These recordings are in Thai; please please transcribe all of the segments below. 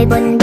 매번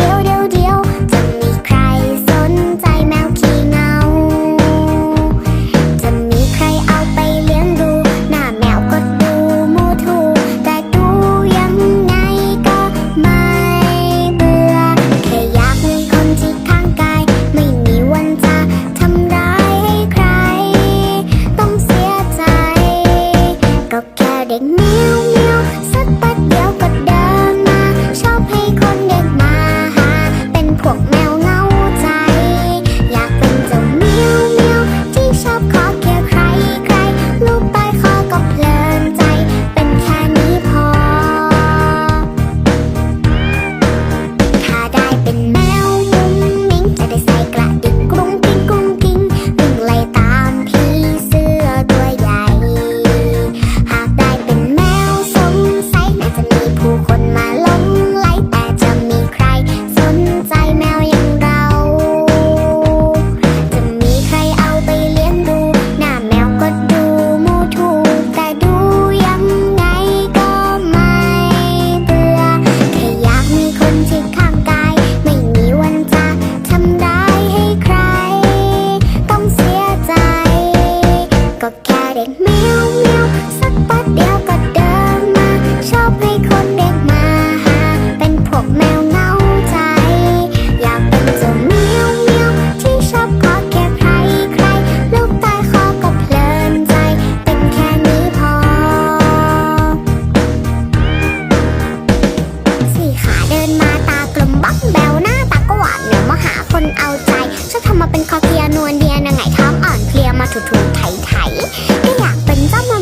ถูๆไถไถก็อยากเป็นเจ้ามอ